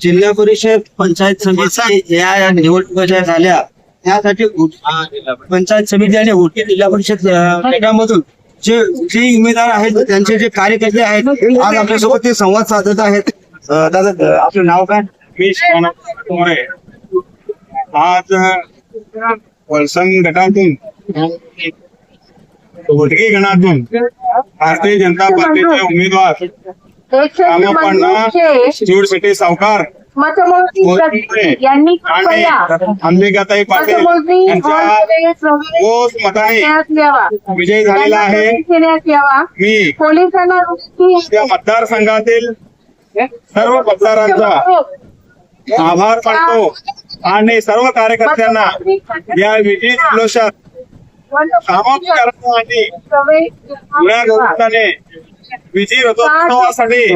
जिल्हा परिषद पंचायत समिती या निवडणुका ज्या झाल्या त्यासाठी पंचायत समिती आणि उटी जिल्हा परिषद गटामधून जे जे उमेदवार आहेत त्यांचे जे कार्यकर्ते आहेत आज आपल्यासोबत ते संवाद साधत आहेत. दादा आपलं नाव काय? मी. आज वलसंग गटातून गणातून भारतीय जनता पार्टीचे उमेदवार रामप्पा चिवडशेट्टी सावकार. यांनी पाटील. यावा. विजयी झालेला आहे. मी पोलिसांना त्या मतदारसंघातील सर्व मतदारांचा आभार मानतो. आणि सर्व कार्यकर्त्यांना या विजयी सामावून करण्यासाठी गौरवाने विजयी रथोत्सवासाठी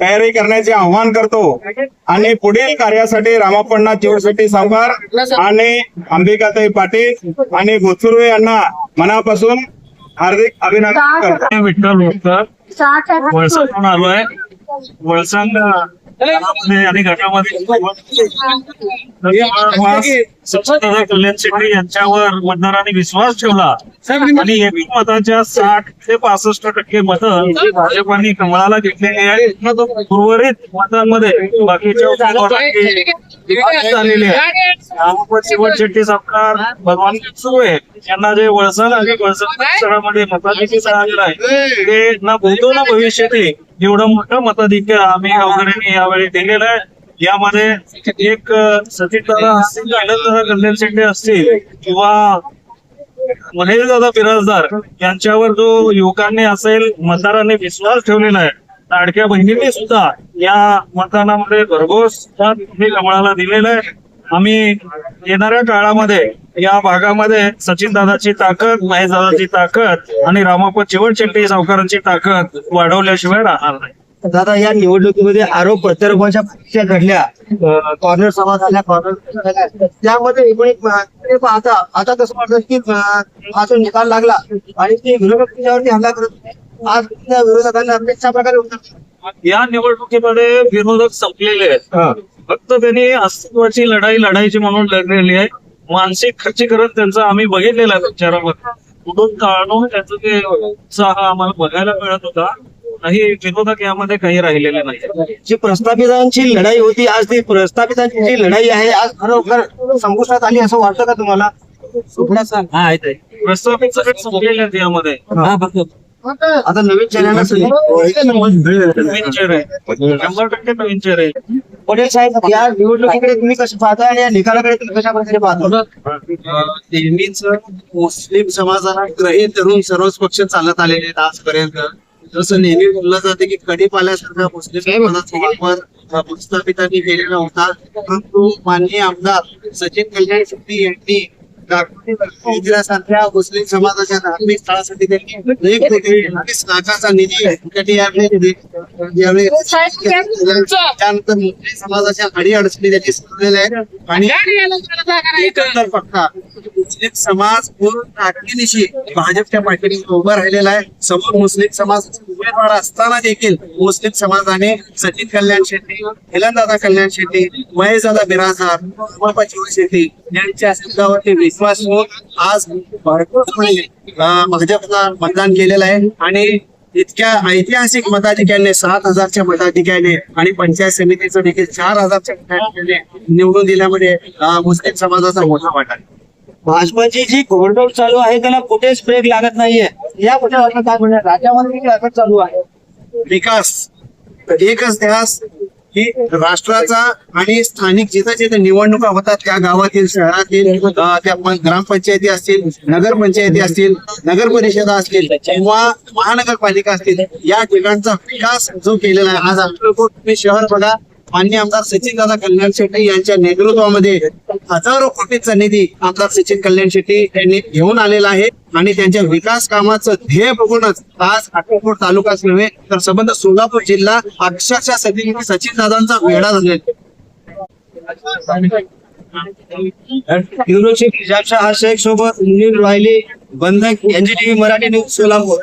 तयारी करण्याचे आवाहन करतो. आणि पुढील कार्यासाठी रामापण्णा चिवडशेट्टी सावकार आणि अंबिकाताई पाटील आणि भोसुर्वे यांना मनापासून हार्दिक अभिनंदन करतो. विठ्ठल भोकर वळसंगून आलोय. वळसंग आणि गटामध्ये कल्याण शेट्टी यांच्यावर मतदारांनी विश्वास ठेवला आणि एकूण मताच्या साठ ते पासष्ट टक्के मतं भाजपाने कमळाला घेतलेली आहेत. उर्वरित मतांमध्ये बाकीच्या झालेली आहे शिवण शेट्टी सरकार भगवान यांना जे वळसण आणि वळसण परिसरामध्ये मताधिक्य मिळालेलं आहे. ते ना भूतो ना भविष्यातील एवढं मोठं मताधिक्य आम्ही गावकऱ्यांनी यावेळी दिलेलं आहे. यामध्ये एक सचिन दादा असतील दादा कल्याण शेट्टी असतील किंवा महेश दादा बिराजदार यांच्यावर जो युवकांनी असेल मतदारांनी विश्वास ठेवलेला आहे. लाडक्या बहिणींनी सुद्धा या मतदानामध्ये भरघोस मत हे कमळाला दिलेलं आहे. आम्ही येणाऱ्या काळामध्ये या भागामध्ये सचिन दादाची ताकद महेश दादाची ताकद आणि रामापत चिवण शेट्टी सावकारांची ताकद वाढवल्याशिवाय राहणार नाही दादा या निवडणुकीमध्ये आरोप प्रत्यारोपांच्या परीक्षा घडल्या कॉर्नर सभा झाल्या कॉर्नर. त्यामध्ये एकूण एक पाहता आता कसं वाटतं की अं, जो निकाल लागला आणि ते विरोधक त्याच्यावरती हल्ला करत. आज विरोधकांना अशा प्रकारे या निवडणुकीमध्ये विरोधक संपलेले आहेत फक्त त्यांनी अस्तित्वाची लढाई लढायची म्हणून लढलेली आहे. मानसिक खर्चीकरण त्यांचं आम्ही बघितलेलं आहे प्रचारामध्ये कुठून काढून त्यांचं ते उत्साह आम्हाला बघायला मिळत होता. काही विरोधक यामध्ये काही राहिलेले नाही. जी प्रस्थापितांची लढाई होती आज ती प्रस्थापितांची जी लढाई आहे आज खरोखर संपुष्टात आली असं वाटतं का तुम्हाला? हा आहे प्रस्तावित सगळे संपलेले आहेत यामध्ये. आता नवीन चेहऱ्यांना नवीन चेहरे शंभर टक्के नवीन चेहरे पटेल साहेब? या निवडणुकीकडे तुम्ही कसं पाहता आणि या निकालाकडे तुम्ही कशा प्रकारे पाहता? नेहमीच मुस्लिम समाजाला ग्रहित धरून सर्वच पक्ष चालत आलेले आहेत आजपर्यंत. जसं नेहमी बोललं जाते की कडी पाल्यासारखा मुस्लिम समाजाचा वापर प्रस्थापितांनी केलेला होता. परंतु माननीय आमदार सचिन कल्याण शेट्टी यांनी मुस्लिम समाजाच्या धार्मिक स्थळासाठी त्यांनी एक कोटी वीस लाखाचा निधी यासाठी यावेळी दे- यावेळी त्यानंतर मुस्लिम समाजाच्या त्यांनी सोडलेल्या आहेत. आणि एकंदर पक्का मुस्लिम समाज पूर्ण ताकदीनिशी भाजपच्या पाठीने उभा राहिलेला आहे. समोर मुस्लिम समाज उमेदवार असताना देखील मुस्लिम समाजाने सचिन कल्याण शेट्टी हेलंदादा कल्याण शेट्टी महेशदादा बिराजदार उमापा जीवन शेट्टी यांच्या शब्दावरती विश्वास होऊन आज भरपूर भाजपला मतदान केलेलं आहे. आणि इतक्या ऐतिहासिक मताधिक्याने सात हजारच्या मताधिक्याने आणि पंचायत समितीचं देखील चार हजारच्या निवडून दिल्यामध्ये मुस्लिम समाजाचा मोठा वाटा भाजपाची जी घोडदौड चालू आहे त्याला कुठेच ब्रेक लागत नाहीये. या कुठे काय म्हणणार राज्यामध्ये अटक चालू आहे? विकास. एकच ध्यास की राष्ट्राचा आणि स्थानिक जिथं जिथे निवडणुका होतात त्या गावातील शहरातील त्या ग्रामपंचायती असतील नगरपंचायती असतील नगर परिषदा असतील किंवा महानगरपालिका असतील या ठिकाणचा विकास जो केलेला आहे. आज अक्कलकोट तुम्ही शहर बघा मान्य आमदार सचिन दादा कल्याण शेट्टी यांच्या नेतृत्वामध्ये हजारो कोटीचा निधी आमदार सचिन कल्याण शेट्टी यांनी घेऊन आलेला आहे. आणि त्यांच्या विकास कामाचं ध्येय बघूनच आज अक्कलकोट तालुकाच नव्हे तर संबंध सोलापूर जिल्हा अक्षरशः सचिन सचिन दादांचा वेढा झालेला हा शेख सोबत मुनीर रायली बंधक एनजीटीव्ही मराठी न्यूज सोलापूर.